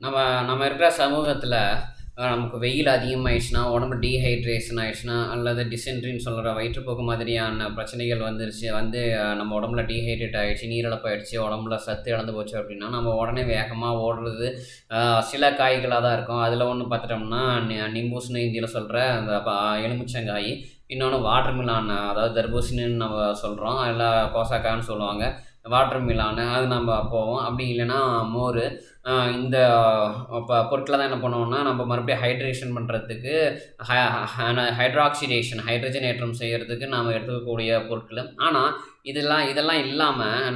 நம்ம நம்ம இருக்கிற சமூகத்தில் நமக்கு வெயில் அதிகமாகிடுச்சுன்னா உடம்பு டீஹைட்ரேஷன் ஆகிடுச்சுன்னா அல்லது டிசென்ட்ரின்னு சொல்கிற வயிற்றுப்போக்கு மாதிரியான பிரச்சனைகள் வந்துருச்சு வந்து நம்ம உடம்புல டீஹைட்ரேட் ஆகிடுச்சு நீரிழப்பு உடம்புல சத்து இழந்து போச்சு அப்படின்னா நம்ம உடனே வேகமாக ஓடுறது சில காய்களாக தான் இருக்கும். அதில் ஒன்று பார்த்துட்டோம்னா நி- நிம்பூஸ்னு இந்தியில் சொல்கிற அந்த எலுமிச்சங்காய் இன்னொன்று வாட்டர் மிலான் அதாவது தர்பூசணின்னு நம்ம சொல்கிறோம் இல்லை கோசாக்கான்னு சொல்லுவாங்க. வாட்டர் மிலானு அது நம்ம போவோம். அப்படி இல்லைன்னா மோர் இந்த இப்போ பொருட்களை தான் என்ன பண்ணுவோம்னா நம்ம மறுபடியும் ஹைட்ரேஷன் பண்ணுறதுக்கு ஹைட்ராக்சிடேஷன் ஹைட்ரஜன் ஏற்றம் செய்கிறதுக்கு நாம் எடுத்துக்கக்கூடிய பொருட்கள். ஆனால் இதெல்லாம் இதெல்லாம் இல்லாமல்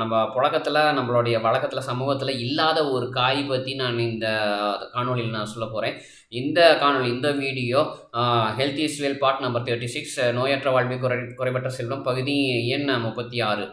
நம்ம புழக்கத்தில் நம்மளுடைய வழக்கத்தில் சமூகத்தில் இல்லாத ஒரு காய் பற்றி நான் இந்த காணொலியில் நான் சொல்ல போகிறேன் இந்த காணொலி இந்த video health is wealth part number thirty six நோயற்ற வாழ்வை குறை குறைபற்ற செல்வம் பகுதி எண் முப்பத்தி ஆறு.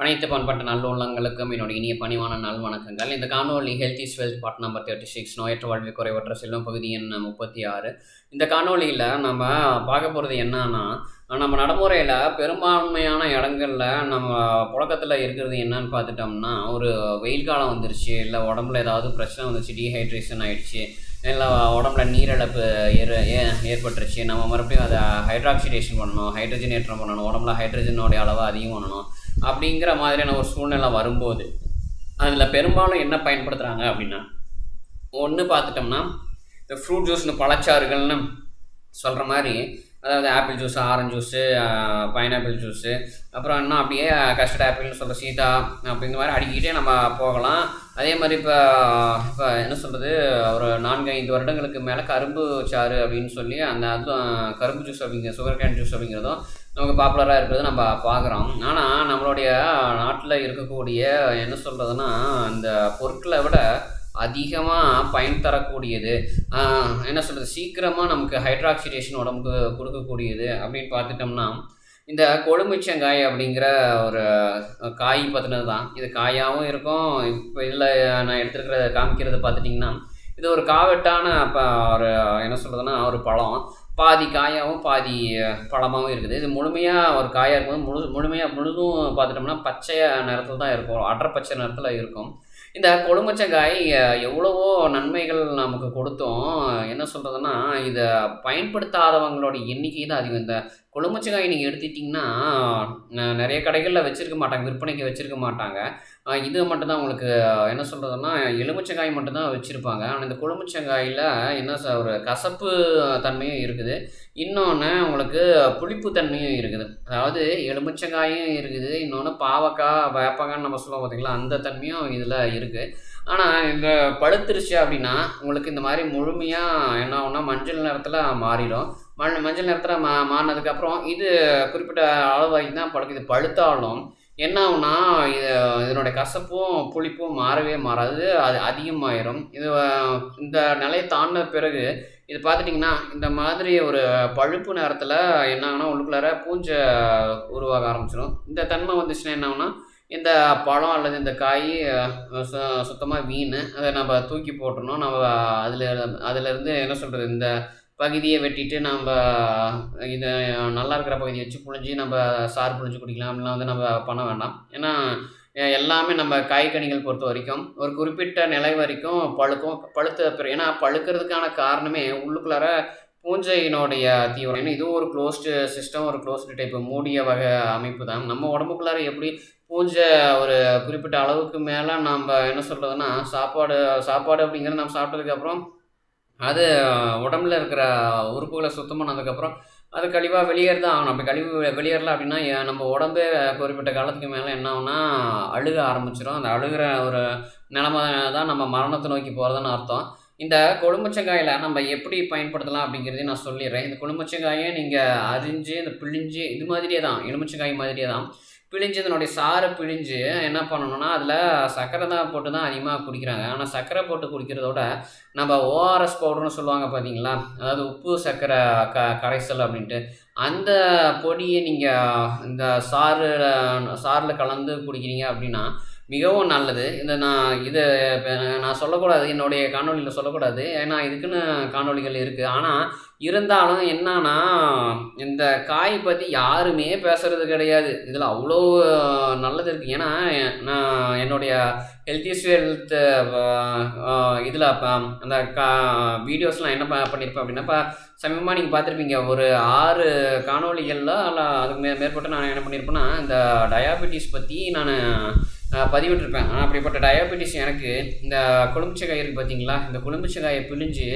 அனைத்து பண்பட்ட நல்லுள்ளங்களுக்கும் என்னுடைய இனிய பணிவான நல் வணக்கங்கள். இந்த காணொலி health is wealth part number thirty six நோயற்ற வாழ்வு குறைவற்ற செல்லும் பகுதி எண் முப்பத்தி ஆறு. இந்த காணொலியில் நம்ம பார்க்க போகிறது என்னன்னா நம்ம நடைமுறையில் பெரும்பான்மையான இடங்களில் நம்ம புழக்கத்தில் இருக்கிறது என்னன்னு பார்த்துட்டோம்னா ஒரு வெயில் காலம் வந்துருச்சு இல்லை உடம்புல ஏதாவது பிரச்சனை வந்துருச்சு டீஹைட்ரேஷன் ஆயிடுச்சு இல்லை உடம்புல நீரிழப்பு ஏற ஏ- ஏற்பட்டுருச்சு நம்ம மறுபடியும் அதை ஹைட்ராக்சிடேஷன் பண்ணணும் ஹைட்ரஜன் ஏற்றம் பண்ணணும் உடம்புல ஹைட்ரஜனோடைய அளவை அதிகம் பண்ணணும் அப்படிங்கிற மாதிரியான ஒரு சூழ்நிலை வரும்போது அதில் பெரும்பாலும் என்ன பயன்படுத்துகிறாங்க அப்படின்னா ஒன்று பார்த்துட்டோம்னா இந்த ஃப்ரூட் ஜூஸ்னு பழச்சாறுகள்னு சொல்கிற மாதிரி அதாவது apple juice orange juice pineapple juice அப்புறம் இன்னும் அப்படியே கஸ்டர்ட் ஆப்பிள்னு சொல்கிற சீதா அப்படிங்கிற மாதிரி அடிக்கிட்டே நம்ம போகலாம். அதே மாதிரி இப்போ இப்போ என்ன சொல்கிறது ஒரு நான்கு ஐந்து வருடங்களுக்கு மேலே கரும்பு சாறு அப்படின்னு சொல்லி அந்த அதுவும் கரும்பு ஜூஸ் அப்படிங்கிற சுகர் கேன் ஜூஸ் அப்படிங்கிறதும் நமக்கு பாப்புலராக இருக்கிறது நம்ம பார்க்குறோம் ஆனால் நம்மளுடைய நாட்டில் இருக்கக்கூடிய என்ன சொல்கிறதுனா இந்த பொருட்களை விட அதிகமாக பயன் தரக்கூடியது. என்ன சொல்கிறது சீக்கிரமாக நமக்கு ஹைட்ராக்சிடேஷன் உடம்புக்கு கொடுக்கக்கூடியது அப்படின்னு பார்த்துட்டோம்னா இந்த கொழுமிச்சங்காய் அப்படிங்கிற ஒரு காய் பற்றினது தான் இது காயாகவும் இருக்கும். இப்போ இதில் நான் எடுத்துருக்கிற காமிக்கிறது பார்த்துட்டிங்கன்னா இது ஒரு காவெட்டான இப்போ ஒரு என்ன சொல்கிறதுனா ஒரு பழம். பாதி காயாகவும் பாதி பழமாகவும் இருக்குது. இது முழுமையாக ஒரு காயாக இருக்கும்போது முழு முழுமையாக முழுதும் பார்த்துட்டோம்னா பச்சையாக நிறத்தில் தான் இருக்கும். அடர் பச்சை நிறத்தில் இருக்கும். இந்த கொழுமச்சங்காய் எவ்வளவோ நன்மைகள் நமக்கு கொடுத்தோம். என்ன சொல்கிறதுனா இதை பயன்படுத்தாதவங்களோட எண்ணிக்கை தான் அதிகம். இந்த கொழுமச்சங்காய் நீங்கள் எடுத்துட்டிங்கன்னா ந- நிறைய கடைகளில் வச்சுருக்க மாட்டாங்க விற்பனைக்கு வச்சுருக்க மாட்டாங்க. இது மட்டும்தான் உங்களுக்கு என்ன சொல்கிறதுன்னா எலுமிச்சங்காய் மட்டும்தான் வச்சுருப்பாங்க. ஆனால் இந்த கொழுமிச்சங்காயில் என்ன சார் ஒரு கசப்பு தன்மையும் இருக்குது. இன்னொன்று உங்களுக்கு புளிப்பு தன்மையும் இருக்குது. அதாவது எலுமிச்சங்காயும் இருக்குது. இன்னொன்று பாவக்காய் வேப்பங்கான்னு நம்ம சொல்லுவோம் பார்த்தீங்களா அந்த தன்மையும் இதில் இருக்குது ஆனால் இந்த பழுத்துருச்சு அப்படின்னா உங்களுக்கு இந்த மாதிரி முழுமையாக என்ன ஆகும்னா மஞ்சள் நிறத்தில் மாறிடும். மண் மஞ்சள் நிறத்தில் மா மாறினதுக்கப்புறம் இது குறிப்பிட்ட அளவு வரைக்கும் தான் பழக்கம் இது பழுத்தாலும் என்ன ஆகுனா இது இதனுடைய கசப்பும் புளிப்பும் மாறவே மாறாது. அது அதிகமாயிரும். இது இந்த நிலையை தாண்டின பிறகு இது பார்த்துட்டிங்கன்னா இந்த மாதிரி ஒரு பழுப்பு நேரத்தில் என்ன ஆகுனா உள்ளுக்குள்ளார பூஞ்சை உருவாக ஆரம்பிச்சிடும் இந்த தன்மை வந்துச்சுன்னா என்ன ஆகுனா இந்த பழம் அல்லது இந்த காய் சு சுத்தமாக வீண். அதை நம்ம தூக்கி போட்டுறணும் நம்ம அதில் அதிலேருந்து என்ன சொல்கிறது இந்த பகுதியை வெட்டிட்டு நம்ம இது நல்லா இருக்கிற பகுதியை வச்சு புழிஞ்சு நம்ம சாறு புழிஞ்சு குடிக்கலாம். அப்படிலாம் வந்து நம்ம பண்ண வேண்டாம். ஏன்னா எல்லாமே நம்ம காய்கனிகள் பொறுத்த வரைக்கும் ஒரு குறிப்பிட்ட நிலை வரைக்கும் பழுக்கும் பழுத்த பிறகு ஏன்னா பழுக்கிறதுக்கான காரணமே உள்ளுக்குள்ளார பூஞ்சையினுடைய தீவிரம். ஏன்னா இதுவும் ஒரு க்ளோஸ்டு சிஸ்டம் ஒரு க்ளோஸ்டு டைப் மூடிய வகை அமைப்பு தான். நம்ம உடம்புக்குள்ளார எப்படி பூஞ்சை ஒரு குறிப்பிட்ட அளவுக்கு மேலே நம்ம என்ன சொல்கிறதுனா சாப்பாடு சாப்பாடு அப்படிங்கிறது நம்ம சாப்பிட்டதுக்கப்புறம் அது உடம்புல இருக்கிற உறுப்புகளை சுத்தம் பண்ணதுக்கப்புறம் அது கழிவாக வெளியேறு தான் ஆகணும் அப்படி கழிவு வெளியேறல அப்படின்னா நம்ம உடம்பே குறிப்பிட்ட காலத்துக்கு மேலே என்ன ஆகும்னா அழுக ஆரம்பிச்சிடும் அந்த அழுகிற ஒரு நிலமை தான் நம்ம மரணத்தை நோக்கி போகிறதுன்னு அர்த்தம். இந்த கொழும்பச்சங்காயில் நம்ம எப்படி பயன்படுத்தலாம் அப்படிங்கிறதையும் நான் சொல்லிடுறேன். இந்த கொழும்பச்சங்காயை நீங்கள் அரிஞ்சு இந்த பிழிஞ்சு இது மாதிரியே தான். எலுமிச்சங்காய் மாதிரியே தான். பிழிஞ்சு இதனுடைய சாரை பிழிஞ்சு என்ன பண்ணணும்னா அதில் சர்க்கரை தான் போட்டு தான் அதிகமாக குடிக்கிறாங்க. ஆனால் சர்க்கரை போட்டு குடிக்கிறதோட நம்ம ஓஆர்எஸ் பவுடர்னு சொல்லுவாங்க பார்த்தீங்களா அதாவது உப்பு சர்க்கரை க கரைசல் அப்படின்ட்டு. அந்த பொடியை நீங்கள் இந்த சாறு சாறில் கலந்து குடிக்கிறீங்க அப்படின்னா மிகவும் நல்லது. இந்த நான் இதை நான் சொல்லக்கூடாது. என்னுடைய காணொளியில் சொல்லக்கூடாது. ஏன்னா இதுக்குன்னு காணொளிகள் இருக்குது ஆனால் இருந்தாலும் என்னன்னா இந்த காய் பற்றி யாருமே பேசுறது கிடையாது. இதில் அவ்வளோ நல்லது இருக்குது ஏன்னா நான் என்னுடைய ஹெல்த்திஸ் ஹெல்த்து இதில் அந்த கா வீடியோஸ்லாம் என்ன ப- பண்ணியிருப்பேன் அப்படின்னா இப்போ சமீபமாக நீங்கள் பார்த்துருப்பீங்க. ஒரு ஆறு காணொளிகளில் அல்ல அதுக்கு மே மேற்பட்டு நான் என்ன பண்ணியிருப்பேன்னா இந்த டயாபெட்டிஸ் பற்றி நான் பதிவிட்டிருப்பேன். ஆனால் அப்படிப்பட்ட டயாபெட்டிஸ் எனக்கு இந்த கொழும்புச்சக்காய் இருக்குது பார்த்தீங்களா இந்த கொழும்புச்சக்காயை பிழிஞ்சு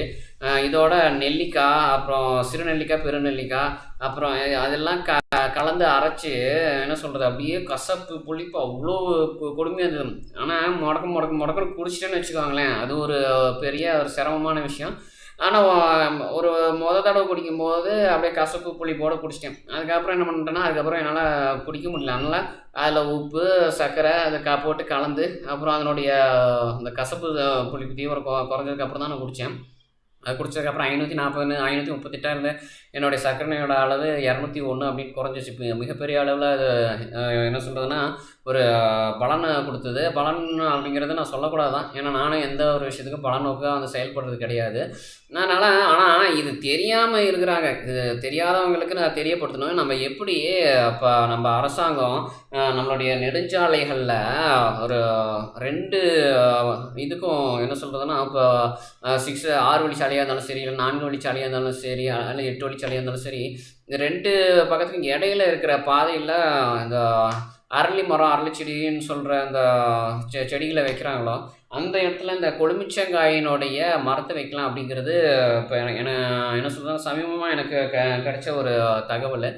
இதோட நெல்லிக்காய் அப்புறம் சிறுநெல்லிக்காய் பெருநெல்லிக்காய் அப்புறம் அதெல்லாம் க கலந்து அரைச்சி என்ன சொல்கிறது அப்படியே கசப்பு புளிப்பு அவ்வளோ கொடுமையாக இருந்தது. ஆனால் முடக்க முடக்க முடக்கம் குடிச்சிட்டேன்னு வச்சுக்கோங்களேன் அது ஒரு பெரிய ஒரு சிரமமான விஷயம். ஆனால் ஒரு மொதல் தடவை குடிக்கும் போது அப்படியே கசப்பு புளிப்போடு குடிச்சிட்டேன். அதுக்கப்புறம் என்ன பண்ணிட்டேன்னா அதுக்கப்புறம் என்னால் குடிக்க முடியல. அதனால் அதில் உப்பு சர்க்கரை அதை க போட்டு கலந்து அப்புறம் அதனுடைய அந்த கசப்பு புளிப்பு தீவிரம் கொ குறைஞ்சதுக்கப்புறம் தான் நான் குடித்தேன் அது குடிச்சதுக்கப்புறம் ஐநூற்றி நாற்பது ஐநூற்றி முப்பத்தெட்டாக இருந்த என்னுடைய சர்க்கரையோட அளவு இரநூத்தி ஒன்று அப்படின்னு குறைஞ்சிச்சு மிகப்பெரிய அளவில் அது என்ன சொல்கிறதுனா ஒரு பலனை கொடுத்தது. பலன் அப்படிங்கிறத நான் சொல்லக்கூடாது தான் ஏன்னா நானும் எந்த ஒரு விஷயத்துக்கும் பலநோக்காக வந்து செயல்படுறது கிடையாது. அதனால் ஆனால் இது தெரியாமல் இருக்கிறாங்க. இது தெரியாதவங்களுக்கு நான் தெரியப்படுத்தணும். நம்ம எப்படி இப்போ நம்ம அரசாங்கம் நம்மளுடைய நெடுஞ்சாலைகளில் ஒரு ரெண்டு இதுக்கும் என்ன சொல்கிறதுனா இப்போ சிக்ஸ் ஆறு வழிச்சாலையாக இருந்தாலும் சரி இல்லை நான்கு வழிச்சாலையாக இருந்தாலும் சரி இல்லை எட்டு வழிச்சாலையாக இருந்தாலும் சரி இந்த ரெண்டு பக்கத்துக்கும் இடையில இருக்கிற பாதையில் இந்த அரளி மரம் அரளி செடின்னு சொல்கிற அந்த செ செடிகளை வைக்கிறாங்களோ அந்த இடத்துல இந்த கொழுமிச்சங்காயினுடைய மரத்தை வைக்கலாம் அப்படிங்கிறது இப்போ எனக்கு என்ன என்ன சொல்கிறது சமீபமாக எனக்கு க கிடைச்ச ஒரு தகவல்.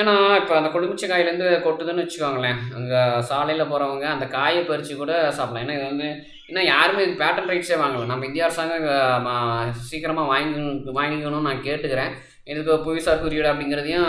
ஏன்னா இப்போ அந்த கொழுமிச்சங்காயிலேருந்து கொட்டுதுன்னு வச்சுக்கோங்களேன். அங்கே சாலையில் போகிறவங்க அந்த காயை பறித்து கூட சாப்பிடலாம். ஏன்னா இது வந்து இன்னும் யாருமே இது பேட்டன் ரைட்ஸே வாங்கலை. நம்ம இந்திய அரசாங்கம் சீக்கிரமாக வாங்கி வாங்கிக்கணும்னு நான் கேட்டுக்கிறேன். எனக்கு புவிசார் குறியீடு அப்படிங்கிறதையும்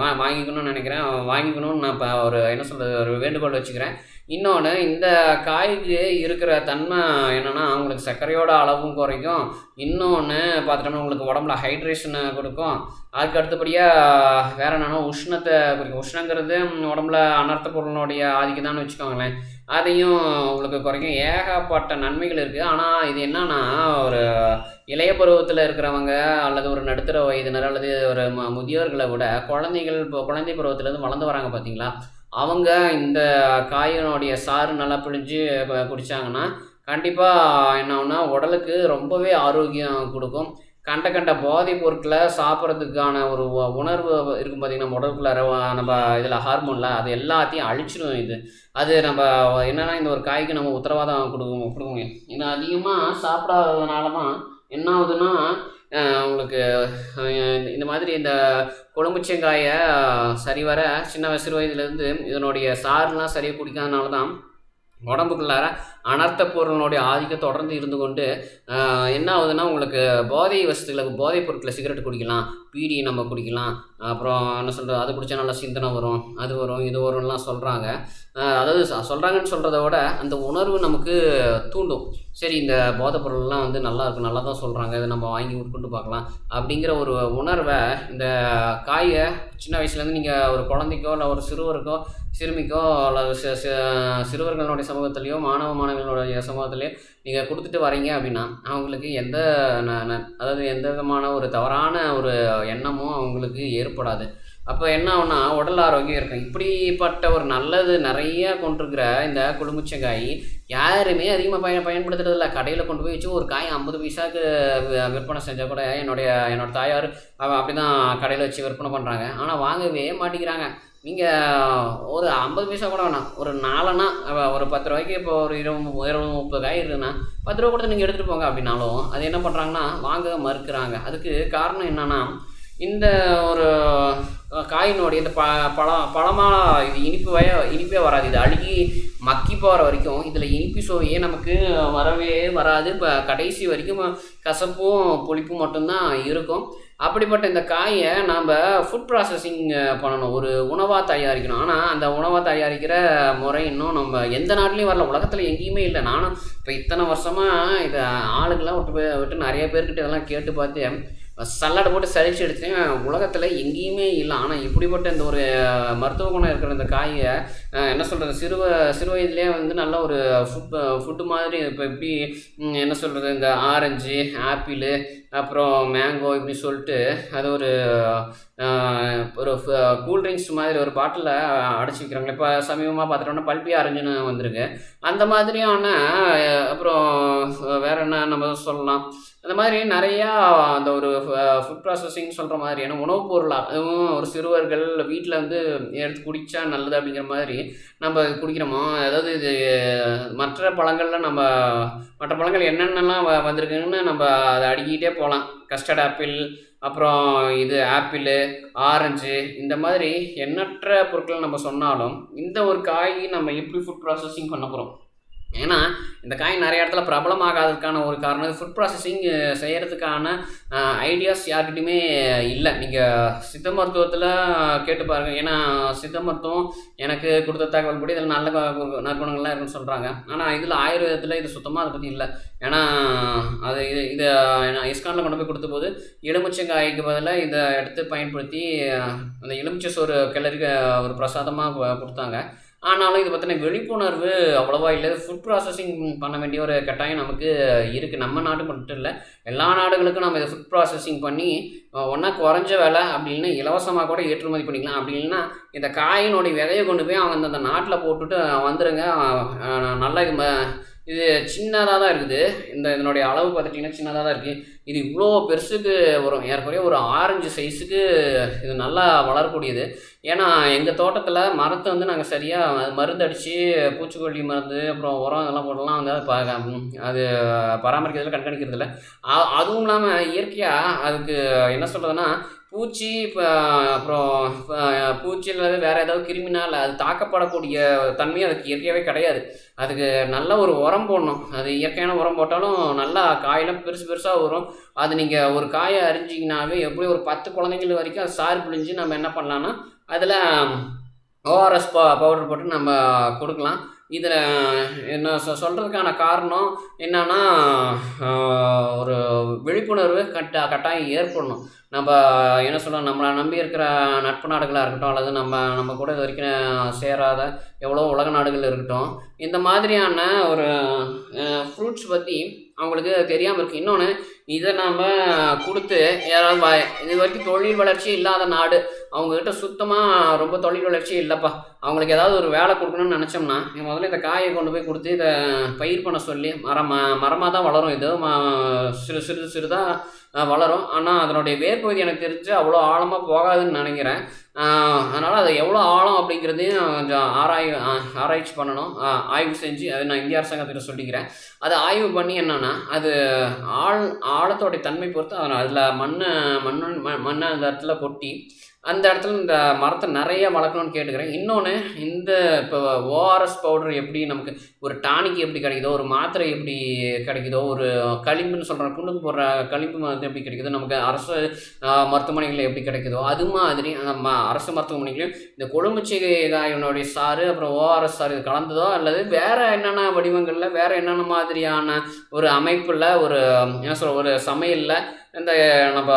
வா வாங்கிக்கணும்னு நினைக்கிறேன். வாங்கிக்கணும்னு நான் இப்போ ஒரு என்ன சொல்கிறது ஒரு வேண்டுகோள் வச்சுக்கிறேன். இன்னொன்று இந்த காய்க்கு இருக்கிற தன்மை என்னென்னா அவங்களுக்கு சர்க்கரையோட அளவும் குறைக்கும். இன்னொன்று பார்த்துட்டோம்னா உங்களுக்கு உடம்புல ஹைட்ரேஷனை கொடுக்கும். அதுக்கு அடுத்தபடியாக வேறு என்னென்னா உஷ்ணத்தை குறிக்கும். உஷ்ணங்கிறது உடம்புல அனர்த்த பொருளினுடைய ஆதிக்கம்னு வச்சுக்கோங்களேன். அதையும் உங்களுக்கு குறைக்கும். ஏகப்பட்ட நன்மைகள் இருக்குது ஆனால் இது என்னன்னா ஒரு இளைய பருவத்தில் இருக்கிறவங்க அல்லது ஒரு நடுத்தர வயதினர் அல்லது ஒரு ம முதியோர்களை விட குழந்தைகள் இப்போ குழந்தை பருவத்திலேருந்து வளர்ந்து வராங்க பார்த்தீங்களா அவங்க இந்த காயினுடைய சாறு நல்லா பிழிஞ்சு குடித்தாங்கன்னா கண்டிப்பாக என்ன ஆகும்னா உடலுக்கு ரொம்பவே ஆரோக்கியம் கொடுக்கும். கண்ட கண்ட போதைப் பொருட்களை சாப்பிட்றதுக்கான ஒரு உணர்வு இருக்கும் பார்த்திங்கன்னா உடலுக்குள்ள நம்ம இதில் ஹார்மோனில் அது எல்லாத்தையும் அழிச்சிடும் இது. அது நம்ம என்னென்னா இந்த ஒரு காய்க்கு நம்ம உத்தரவாதம் கொடுக்க கொடுக்க முடியும். இது அதிகமாக சாப்பிடாததுனால தான் என்ன ஆகுதுன்னா உங்களுக்கு இந்த மாதிரி இந்த கொழும்புச்சங்காயை சரிவர சின்ன சிறு வயதுலேருந்து இதனுடைய சாறுலாம் சரியாக குடிக்காதனால தான் உடம்புக்குள்ளார அனர்த்த பொருளினுடைய ஆதிக்கம் தொடர்ந்து இருந்து கொண்டு என்ன ஆகுதுன்னா உங்களுக்கு போதை வசதிகளுக்கு போதைப் பொருட்களை சிகரெட் குடிக்கலாம். பீடி நம்ம குடிக்கலாம். அப்புறம் என்ன சொல்கிறது அது குடித்தா நல்லா சிந்தனை வரும் அது வரும் இது வரும்லாம் சொல்கிறாங்க அதாவது சொல்கிறாங்கன்னு சொல்கிறத விட அந்த உணர்வு நமக்கு தூண்டும். சரி இந்த போதைப் பொருள்லாம் வந்து நல்லா இருக்கும் நல்லா தான் சொல்கிறாங்க இதை நம்ம வாங்கி உட்கொண்டு பார்க்கலாம் அப்படிங்கிற ஒரு உணர்வை இந்த காயை சின்ன வயசுலேருந்து நீங்கள் ஒரு குழந்தைக்கோ இல்லை ஒரு சிறுவருக்கோ சிறுமிக்கோ அல்லது சிறுவர்களுடைய சமூகத்திலையோ மாணவ மாணவர்களுடைய சமூகத்திலையோ நீங்கள் கொடுத்துட்டு வரீங்க அப்படின்னா அவங்களுக்கு எந்த ந- ந- அதாவது எந்த விதமான ஒரு தவறான ஒரு எண்ணமும் அவங்களுக்கு ஏற்படாது. அப்போ என்ன ஆகுனா உடல் ஆரோக்கியம் இருக்கும். இப்படிப்பட்ட ஒரு நல்லது நிறைய கொண்டிருக்கிற இந்த குழுமுச்சங்காய் யாருமே அதிகமாக பயன் பயன்படுத்துறது இல்லை. கடையில் கொண்டு போய் வச்சு ஒரு காய் ஐம்பது பைசாவுக்கு விற்பனை செஞ்சால் கூட என்னுடைய என்னோட தாயார் அப்படி தான் கடையில் வச்சு விற்பனை பண்ணுறாங்க ஆனால் வாங்கவே மாட்டேங்கிறாங்க. நீங்கள் ஒரு ஐம்பது பைசா கூட வேணாம். ஒரு நாலனா ஒரு பத்து ரூபாய்க்கு இப்போ ஒரு இருபது இருபது முப்பது காய் இருக்குன்னா பத்து ரூபா கொடுத்து நீங்கள் எடுத்துகிட்டு போங்க அப்படின்னாலும் அது என்ன பண்ணுறாங்கன்னா வாங்க மறுக்கிறாங்க. அதுக்கு காரணம் என்னென்னா இந்த ஒரு காயினுடைய இந்த ப பழம் பழமாக இது இனிப்பு வய இனிப்பே வராது. இது அழுகி மக்கி போகிற வரைக்கும் இதில் இனிப்பு சுவையே நமக்கு வரவே வராது. இப்போ கடைசி வரைக்கும் கசப்பும் புளிப்பும் மட்டும்தான் இருக்கும். அப்படிப்பட்ட இந்த காயை நாம் ஃபுட் ப்ராசஸிங் பண்ணணும். ஒரு உணவாக தயாரிக்கணும். ஆனால் அந்த உணவாக தயாரிக்கிற முறை இன்னும் நம்ம எந்த நாட்டிலையும் வரல. உலகத்தில் எங்கேயுமே இல்லை. நானும் இப்போ இத்தனை வருஷமாக இதை ஆளுக்கெல்லாம் விட்டு விட்டு நிறைய பேர்கிட்ட இதெல்லாம் கேட்டு பார்த்து சல்லாடை போட்டு சரிச்சு எடுத்தேன். உலகத்தில் எங்கேயுமே இல்லை. ஆனால் இப்படிப்பட்ட இந்த ஒரு மருத்துவ குணம் இருக்கிற இந்த காயை என்ன சொல்கிறது சிறு சிறு வயதுலேயே வந்து நல்ல ஒரு ஃபுட் ஃபுட்டு மாதிரி இப்போ எப்படி என்ன சொல்கிறது இந்த ஆரஞ்சு ஆப்பிள் அப்புறம் மேங்கோ இப்படி சொல்லிட்டு அது ஒரு ஒரு கூல்ட்ரிங்க்ஸ் மாதிரி ஒரு பாட்டிலில் அடைச்சி விற்கிறாங்க இப்போ சமீபமாக பார்த்துட்டோம்னா பல்பி ஆரஞ்சுன்னு வந்திருக்கு. அந்த மாதிரியான அப்புறம் வேற என்ன நம்ம சொல்லலாம்? அந்த மாதிரி நிறையா அந்த ஒரு ஃபுட் ப்ராசஸிங் சொல்கிற மாதிரியான உணவுப் பொருளாக அதுவும் ஒரு சிறுவர்கள் வீட்டில் வந்து எடுத்து குடித்தா நல்லது அப்படிங்கிற மாதிரி நம்ம குடிக்கிறோமோ? அதாவது இது மற்ற பழங்களில் நம்ம மற்ற பழங்கள் என்னென்னலாம் வ வந்திருக்குன்னு நம்ம அதை அடுக்கிட்டே போகலாம். கஸ்டர்ட் ஆப்பிள் அப்புறம் இது ஆப்பிள் ஆரஞ்சு இந்த மாதிரி எண்ணற்ற பொருட்கள் நம்ம சொன்னாலும் இந்த ஒரு காய் நம்ம எப்படி ஃபுட் ப்ராசஸிங் பண்ண போகிறோம் ஏன்னா இந்த காய் நிறைய இடத்துல பிரபலமாகாததுக்கான ஒரு காரணம் ஃபுட் ப்ராசஸிங் செய்கிறதுக்கான ஐடியாஸ் யார்கிட்டையுமே இல்லை. நீங்கள் சித்த மருத்துவத்தில் கேட்டு பாருங்கள் ஏன்னா சித்த மருத்துவம் எனக்கு கொடுத்த தகவல் படி இதில் நல்ல நற்குணங்கள்லாம் இருக்குன்னு சொல்கிறாங்க ஆனால் இதில் ஆயுர்வேதத்தில் இது சுத்தமாக அதை பற்றி இல்லை. ஏன்னா அது இது இதை நான் இஸ்கானில் கொண்டு போய் கொடுத்த போது எலுமிச்சங்காய்க்கு பதிலாக இதை எடுத்து பயன்படுத்தி அந்த எலுமிச்சை சோறு கிளறி ஒரு பிரசாதமாக கொடுத்தாங்க. ஆனாலும் இது பற்றின விழிப்புணர்வு அவ்வளோவா இல்லை. ஃபுட் ப்ராசஸிங் பண்ண வேண்டிய ஒரு கட்டாயம் நமக்கு இருக்குது நம்ம நாடு மட்டும் இல்லை எல்லா நாடுகளுக்கும் நம்ம இதை ஃபுட் ப்ராசஸிங் பண்ணி ஒன்றா குறைஞ்ச விலை அப்படி இல்லைன்னா இலவசமாக கூட ஏற்றுமதி பண்ணிக்கலாம். அப்படி இல்லைன்னா இந்த காயினுடைய விதையை கொண்டு போய் அவங்க அந்த நாட்டில் போட்டுட்டு வந்துடுங்க நல்ல நல்லா இது ம- இது சின்னதாக தான் இருக்குது. இந்த இதனுடைய அளவு பார்த்துட்டிங்கன்னா சின்னதாக தான் இருக்குது இது இவ்வளோ பெருசுக்கு வரும் ஏற்கனவே ஒரு ஆரஞ்சு சைஸுக்கு இது நல்லா வளரக்கூடியது. ஏன்னா எங்கள் தோட்டத்தில் மரத்தை வந்து நாங்கள் சரியாக மருந்து அடித்து பூச்சிக்கொல்லி மருந்து அப்புறம் உரம் இதெல்லாம் போடலாம் வந்து அது பா அது பராமரிக்கிறதுல கண்காணிக்கிறதில்ல அதுவும் இல்லாமல் இயற்கையாக அதுக்கு என்ன சொல்கிறதுனா பூச்சி இப்போ அப்புறம் பூச்சி அல்லது வேறு ஏதாவது கிருமினால் அது தாக்கப்படக்கூடிய தன்மை அதுக்கு இயற்கையாகவே கிடையாது. அதுக்கு நல்ல ஒரு உரம் போடணும். அது இயற்கையான உரம் போட்டாலும் நல்லா காயெல்லாம் பெருசு பெருசாக வரும். அது நீங்கள் ஒரு காயை அரிஞ்சிங்கனாவே எப்படி ஒரு பத்து குழந்தைங்கள் வரைக்கும் அது சாறு பிழிஞ்சு நம்ம என்ன பண்ணலான்னா அதில் ஓஆர்எஸ் ப பவுடர் போட்டு நம்ம கொடுக்கலாம். இதில் என்ன சொ சொல்கிறதுக்கான காரணம் என்னன்னா ஒரு விழிப்புணர்வு கட்ட கட்டாயம் ஏற்படணும். நம்ம என்ன சொல்லணும் நம்மளை நம்பி இருக்கிற நட்பு நாடுகளாக இருக்கட்டும் அல்லது நம்ம நம்ம கூட இது வரைக்கும் சேராத எவ்வளோ உலக நாடுகள் இருக்கட்டும் இந்த மாதிரியான ஒரு ஃப்ரூட்ஸ் பற்றி அவங்களுக்கு தெரியாமல் இருக்குது இன்னொன்று இதை நாம் கொடுத்து யாராவது வ- இது வரைக்கும் தொழில் வளர்ச்சி இல்லாத நாடு அவங்கக்கிட்ட சுத்தமாக ரொம்ப தொழில் வளர்ச்சி இல்லைப்பா. அவங்களுக்கு ஏதாவது ஒரு வேலை கொடுக்கணும்னு நினச்சோம்னா முதல்ல இந்த காயை கொண்டு போய் கொடுத்து இதை பயிர் பண்ண சொல்லி மரம் மரமாக தான் வளரும் இது. ம- சிறு சிறு சிறுதாக வளரும். ஆனால் அதனுடைய வேர்பகுதி எனக்கு தெரிஞ்சு அவ்வளோ ஆழமாக போகாதுன்னு நினைக்கிறேன். அதனால் அது எவ்வளோ ஆழம் அப்படிங்கிறதையும் கொஞ்சம் ஆராய் ஆராய்ச்சி பண்ணணும். ஆய்வு செஞ்சு அதை நான் இந்திய அரசாங்கத்திட்ட சொல்லிக்கிறேன். அதை ஆய்வு பண்ணி என்னென்னா அது ஆழ் ஆழத்தோடைய தன்மை பொறுத்து அதில் அதில் மண்ணை மண்ணு மண் மண்ணை அந்த இடத்துல கொட்டி அந்த இடத்துல இந்த மரத்தை நிறைய வளர்க்கணும்னு கேட்டுக்கிறேன். இன்னொன்று இந்த இப்போ ஓஆர்எஸ் பவுடர் எப்படி நமக்கு ஒரு டானிக் எப்படி கிடைக்குதோ ஒரு மாத்திரை எப்படி கிடைக்குதோ ஒரு களிம்புன்னு சொல்கிறோம் புண்ணுக்கு போடுற களிம்பு மருந்து எப்படி கிடைக்குதோ நமக்கு அரசு மருத்துவமனைகளில் எப்படி கிடைக்குதோ அது மாதிரி அந்த ம அரசு மருத்துவமனைகளையும் இந்த கொழுமிச்சை காயினுடைய சாறு அப்புறம் ஓஆர்எஸ் சாறு இது கலந்ததோ அல்லது வேறு என்னென்ன வடிவங்களில் வேறு என்னென்ன மாதிரியான ஒரு அமைப்பில் ஒரு என்ன சொல்கிற ஒரு சமையலில் இந்த நம்ம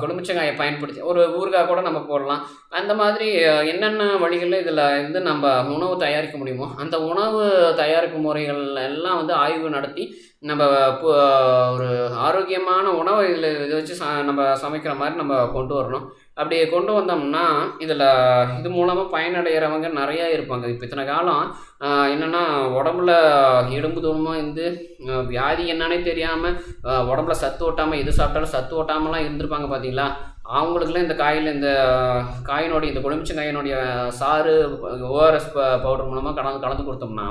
கொழுமிச்சங்காயை பயன்படுத்தி ஒரு ஊறுகாய் கூட நம்ம போடலாம். அந்த மாதிரி என்னென்ன வழிகளில் இதில் இருந்து நம்ம உணவு தயாரிக்க முடியுமோ அந்த உணவு தயாரிப்பு முறைகள் எல்லாம் வந்து ஆய்வு நடத்தி நம்ம பு- ஒரு ஆரோக்கியமான உணவை இதில் இதை வச்சு ச நம்ம சமைக்கிற மாதிரி நம்ம கொண்டு வரணும். அப்படி கொண்டு வந்தோம்னா இதில் இது மூலமாக பயனடைகிறவங்க நிறையா இருப்பாங்க. இப்போ இத்தனை காலம் என்னென்னா உடம்புல எலும்பு தூரமாக இருந்து வியாதி என்னன்னே தெரியாமல் உடம்புல சத்து ஓட்டாமல் எது சாப்பிட்டாலும் சத்து ஓட்டாமலாம் இருந்திருப்பாங்க பார்த்தீங்களா அவங்களுக்குலாம் இந்த காயில் இந்த காயினுடைய இந்த கொழுமிச்சங்காயினுடைய சாறு ஓஆர்எஸ் பவுடர் மூலமாக கலந்து கலந்து கொடுத்தோம்னா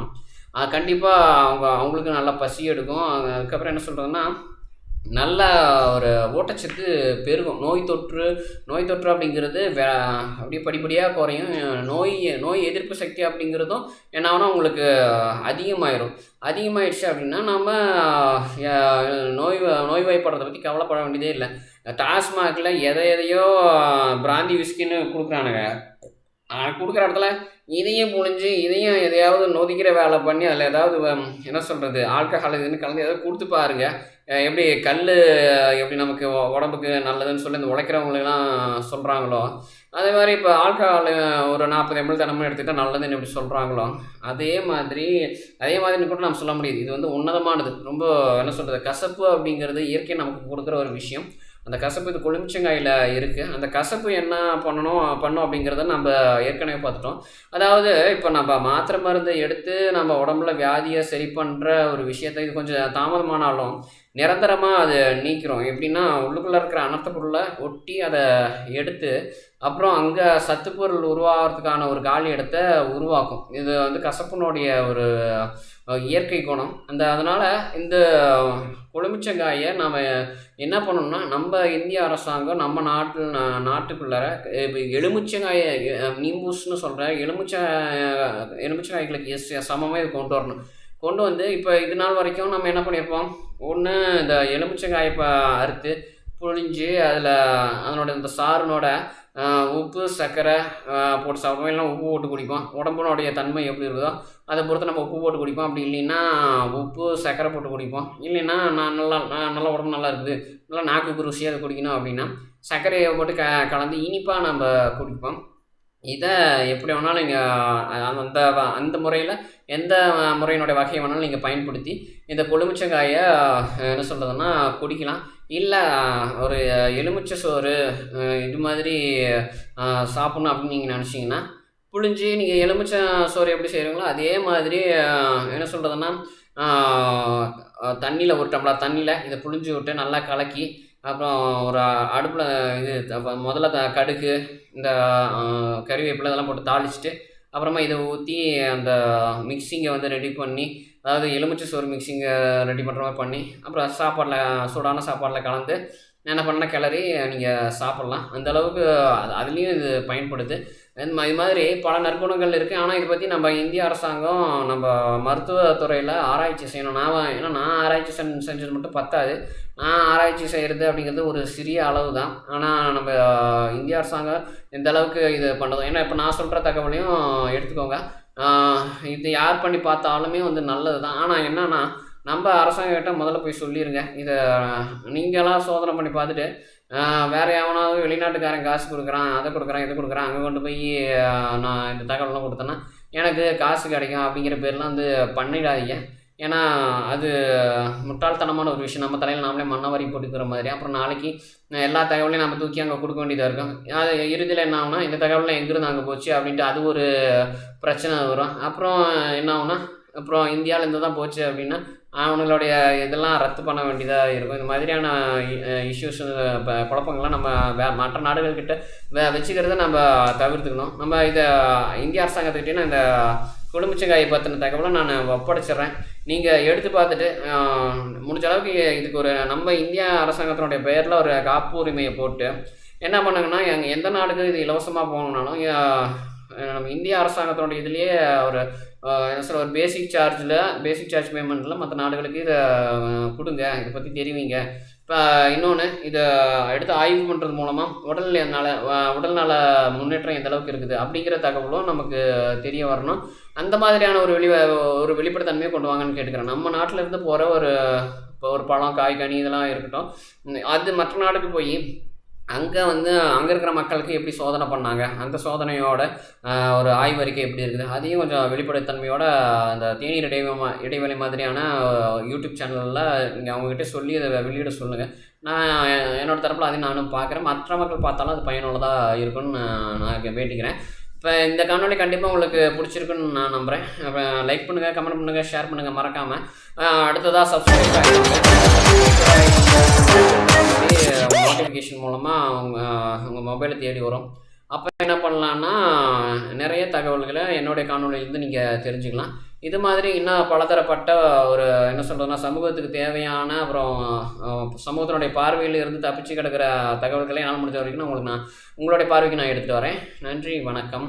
கண்டிப்பாக அவங்க அவங்களுக்கு நல்லா பசி எடுக்கும். அதுக்கப்புறம் என்ன சொல்கிறதுன்னா நல்ல ஒரு ஊட்டச்சத்து பெருகும். நோய் தொற்று நோய் தொற்று அப்படிங்கிறது வே அப்படியே படிப்படியாக குறையும். நோய் நோய் எதிர்ப்பு சக்தி அப்படிங்கிறதும் என்ன உங்களுக்கு அதிகமாயிரும். அதிகமாயிடுச்சு அப்படின்னா நம்ம நோய் நோய் நோய்வாய்ப்படுறதை பற்றி கவலைப்பட வேண்டியதே இல்லை. டாஸ்மாகில் எதை எதையோ பிராந்தி விஸ்கின்னு கொடுக்குறானுங்க. கொடுக்குற இடத்துல இதையும் புழிஞ்சு இதையும் எதையாவது நொதிக்கிற வேலை பண்ணி அதில் ஏதாவது வ- என்ன சொல்கிறது ஆல்கஹால் இதுன்னு கலந்து ஏதாவது கொடுத்து பாருங்க. எப்படி கல் எப்படி நமக்கு உடம்புக்கு நல்லதுன்னு சொல்லி இந்த உழைக்கிறவங்களுக்கெல்லாம் சொல்கிறாங்களோ அதே மாதிரி இப்போ ஆல்கஹால் ஒரு நாற்பது எம்எல் தினமும் எடுத்துக்கிட்டால் நல்லதுன்னு எப்படி சொல்கிறாங்களோ அதே மாதிரி அதே மாதிரி கூட நம்ம சொல்ல முடியுது. இது வந்து உன்னதமானது. ரொம்ப என்ன சொல்கிறது கசப்பு அப்படிங்கிறது இயற்கை நமக்கு கொடுக்குற ஒரு விஷயம். அந்த கசப்பு இது கொழுமிச்சங்காயில் இருக்குது அந்த கசப்பு என்ன பண்ணணும் பண்ணும் அப்படிங்கிறத நம்ம ஏற்கனவே பார்த்துட்டோம். அதாவது இப்போ நம்ம மாத்திரை மருந்து எடுத்து நம்ம உடம்புல வியாதியை சரி பண்ணுற ஒரு விஷயத்தை இது கொஞ்சம் தாமதமானாலும் நிரந்தரமாக அதை நீக்கிறோம். எப்படின்னா உள்ளுக்குள்ளே இருக்கிற அனர்த்த பொருளை ஒட்டி அதை எடுத்து அப்புறம் அங்கே சத்துப்பொருள் உருவாகிறதுக்கான ஒரு காலி இடத்த உருவாக்கும். இது வந்து கசப்புனுடைய ஒரு இயற்கை குணம். அந்த அதனால் இந்த கொழுமிச்சங்காயை நாம் என்ன பண்ணணும்னா நம்ம இந்திய அரசாங்கம் நம்ம நாட்டு நாட்டுக்குள்ளார இப்போ எலுமிச்சங்காயை நீம்பூஸ்னு சொல்கிற எலுமிச்சை எலுமிச்சங்காய்களுக்கு எஸ் சமமாக இது கொண்டு வரணும். கொண்டு வந்து இப்போ இது நாள் வரைக்கும் நம்ம என்ன பண்ணியிருப்போம்? ஒன்று இந்த எலுமிச்சங்காயை இப்போ அறுத்து புழிஞ்சு அதில் அதனோட இந்த சாறுனோட உப்பு சர்க்கரை போட்டு சாப்பிடுவோம். இல்லைன்னா உப்பு போட்டு குடிப்போம். உடம்புனுடைய தன்மை எப்படி இருக்குதோ அதை பொறுத்து நம்ம உப்பு போட்டு குடிப்போம். அப்படி இல்லைன்னா உப்பு சர்க்கரை போட்டு குடிப்போம். இல்லைன்னா நான் நல்லா நல்லா உடம்பு நல்லா இருக்குது. நல்லா நாக்குக்கு ருசியாக அதை குடிக்கணும் அப்படின்னா சர்க்கரையை போட்டு க கலந்து இனிப்பாக நம்ம குடிப்போம். இதை எப்படி வேணாலும் நீங்கள் அந்த அந்த முறையில் எந்த முறையினுடைய வகையை வேணாலும் நீங்கள் பயன்படுத்தி இந்த கொழுமிச்சங்காயை என்ன சொல்கிறதுன்னா குடிக்கலாம். இல்லை ஒரு எலுமிச்சை சோறு இது மாதிரி சாப்பிட்ணும் அப்படின்னு நீங்கள் நினச்சிங்கன்னா புழிஞ்சு நீங்கள் எலுமிச்சை சோறு எப்படி செய்கிறீங்களோ அதே மாதிரி என்ன சொல்கிறதுன்னா தண்ணியில் ஒரு டம்ளர் தண்ணியில் இதை புழிஞ்சு விட்டு நல்லா கலக்கி அப்புறம் ஒரு அடுப்பில் இது முதல்ல த கடுகு இந்த அஹ், கறிவேப்பிலை இதெல்லாம் போட்டு தாளிச்சிட்டு அப்புறமா இதை ஊற்றி அந்த மிக்சிங்கை வந்து ரெடி பண்ணி அதாவது எலுமிச்சை சோறு மிக்சிங்கை ரெடி பண்ணுற மாதிரி பண்ணி அப்புறம் சாப்பாடில் சூடான சாப்பாடில் கலந்து என்ன பண்ண கிளறி நீங்கள் சாப்பிட்லாம். அந்த அளவுக்கு அது அதுலேயும் இது பயன்படுது. இது மாதிரி பல நற்குணங்கள் இருக்குது ஆனால் இதை பற்றி நம்ம இந்திய அரசாங்கம் நம்ம மருத்துவத்துறையில் ஆராய்ச்சி செய்யணும். நான் ஏன்னா நான் ஆராய்ச்சி செஞ் செஞ்சது மட்டும் பத்தாது. நான் ஆராய்ச்சி செய்கிறது அப்படிங்கிறது ஒரு சிறிய அளவு தான் ஆனால் நம்ம இந்திய அரசாங்கம் எந்த அளவுக்கு இது பண்ணுறோம் ஏன்னா இப்போ நான் சொல்கிற தகவலையும் எடுத்துக்கோங்க. இது யார் பண்ணி பார்த்தாலுமே வந்து நல்லது தான் ஆனால் என்னன்னா நம்ம அரசாங்கக்கிட்ட முதல்ல போய் சொல்லிடுங்க இதை நீங்களாம் சோதனை பண்ணி பார்த்துட்டு வேற எவனாவது வெளிநாட்டுக்காரன் காசு கொடுக்குறான் அதை கொடுக்குறான் இதை கொடுக்குறான் அங்கே கொண்டு போய் நான் இந்த தகவலாம் கொடுத்தேன்னா எனக்கு காசு கிடைக்கும் அப்படிங்கிற பேர்லாம் வந்து பண்ணிடாதீங்க. ஏன்னா அது முட்டாள்தனமான ஒரு விஷயம். நம்ம தலையில் நாமளே மண்ணவரி போட்டுக்கிற மாதிரி. அப்புறம் நாளைக்கு எல்லா தகவலையும் நம்ம தூக்கி அங்கே கொடுக்க வேண்டியதாக இருக்கும். அது இறுதியில் என்ன ஆகுனா இந்த தகவலாம் எங்கிருந்து அங்கே போச்சு அப்படின்ட்டு அது ஒரு பிரச்சனை வரும். அப்புறம் என்ன ஆகுனா அப்புறம் இந்தியாவிலேருந்து தான் போச்சு அப்படின்னா அவங்களுடைய இதெல்லாம் ரத்து பண்ண வேண்டியதாக இருக்கும். இந்த மாதிரியான இஷ்யூஸ் குழப்பங்கள்லாம் நம்ம வே மற்ற நாடுகள்கிட்ட வே வச்சுக்கிறத நம்ம தவிர்த்துக்கணும். நம்ம இதை இந்திய அரசாங்கத்துக்கிட்டே இந்த குடும்பச்சங்காயை பற்றின தகவலை நான் ஒப்படைச்சிடுறேன். நீங்கள் எடுத்து பார்த்துட்டு முடிஞ்ச அளவுக்கு இதுக்கு ஒரு நம்ம இந்தியா அரசாங்கத்தினுடைய பெயரில் ஒரு காப்புரிமையை போட்டு என்ன பண்ணுங்கன்னா எங்கள் எந்த நாடுக்கு இது இலவசமாக போகணுன்னாலும் நம்ம இந்திய அரசாங்கத்தினுடைய இதுலேயே ஒரு என்ன சொல்ல ஒரு பேசிக் சார்ஜில் பேசிக் சார்ஜ் பேமெண்ட்டில் மற்ற நாடுகளுக்கு இதை கொடுங்க. இதை பற்றி தெரிவிங்க. இப்போ இன்னொன்று இதை எடுத்து ஆய்வு பண்ணுறது மூலமாக உடல் நல உடல்நல உடல் நல முன்னேற்றம் எந்த அளவுக்கு இருக்குது அப்படிங்கிற தகவலும் நமக்கு தெரிய வரணும். அந்த மாதிரியான ஒரு வெளி ஒரு வெளிப்படைத்தன்மையை கொண்டு வாங்கன்னு கேட்டுக்கிறேன். நம்ம நாட்டில் இருந்து போகிற ஒரு இப்போ ஒரு பழம் காய் கனி இதெல்லாம் இருக்கட்டும் அது மற்ற நாடுக்கு போய் அங்கே வந்து அங்கே இருக்கிற மக்களுக்கு எப்படி சோதனை பண்ணாங்க? அந்த சோதனையோட ஒரு ஆய்வறிக்கை எப்படி இருக்குது? அதையும் கொஞ்சம் வெளிப்படைத்தன்மையோட அந்த தேநீர் இடைவெளி இடைவெளி மாதிரியான யூடியூப் சேனலில் நீங்கள் அவங்ககிட்ட சொல்லி அதை வெளியிட சொல்லுங்கள் நான் என்னோட தரப்பில் அதையும் நானும் பார்க்குறேன் மற்ற மக்கள் பார்த்தாலும் அது பயனுள்ளதாக இருக்கும்னு நான் நான் வேண்டிக்கிறேன். இப்போ இந்த காணொளி கண்டிப்பாக உங்களுக்கு பிடிச்சிருக்குன்னு நான் நம்புகிறேன் அப்புறம் லைக் பண்ணுங்கள் கமெண்ட் பண்ணுங்கள் ஷேர் பண்ணுங்கள் மறக்காமல் அடுத்ததாக சப்ஸ்கிரைப் நோட்டிஃபிகேஷன் மூலமாக அவங்க உங்கள் மொபைலை தேடி வரும். அப்போ என்ன பண்ணலான்னா நிறைய தகவல்களை என்னுடைய காணொலியிலேருந்து நீங்கள் தெரிஞ்சுக்கலாம். இது மாதிரி இன்னும் பலதரப்பட்ட ஒரு என்ன சொல்கிறதுனா சமூகத்துக்கு தேவையான அப்புறம் சமூகத்தினுடைய பார்வையில் இருந்து தப்பிச்சு கிடக்கிற தகவல்களை என்னால் முடிஞ்ச வரைக்கும் நான் உங்களுக்கு நான் உங்களுடைய பார்வைக்கு நான் எடுத்துகிட்டு வரேன். நன்றி வணக்கம்.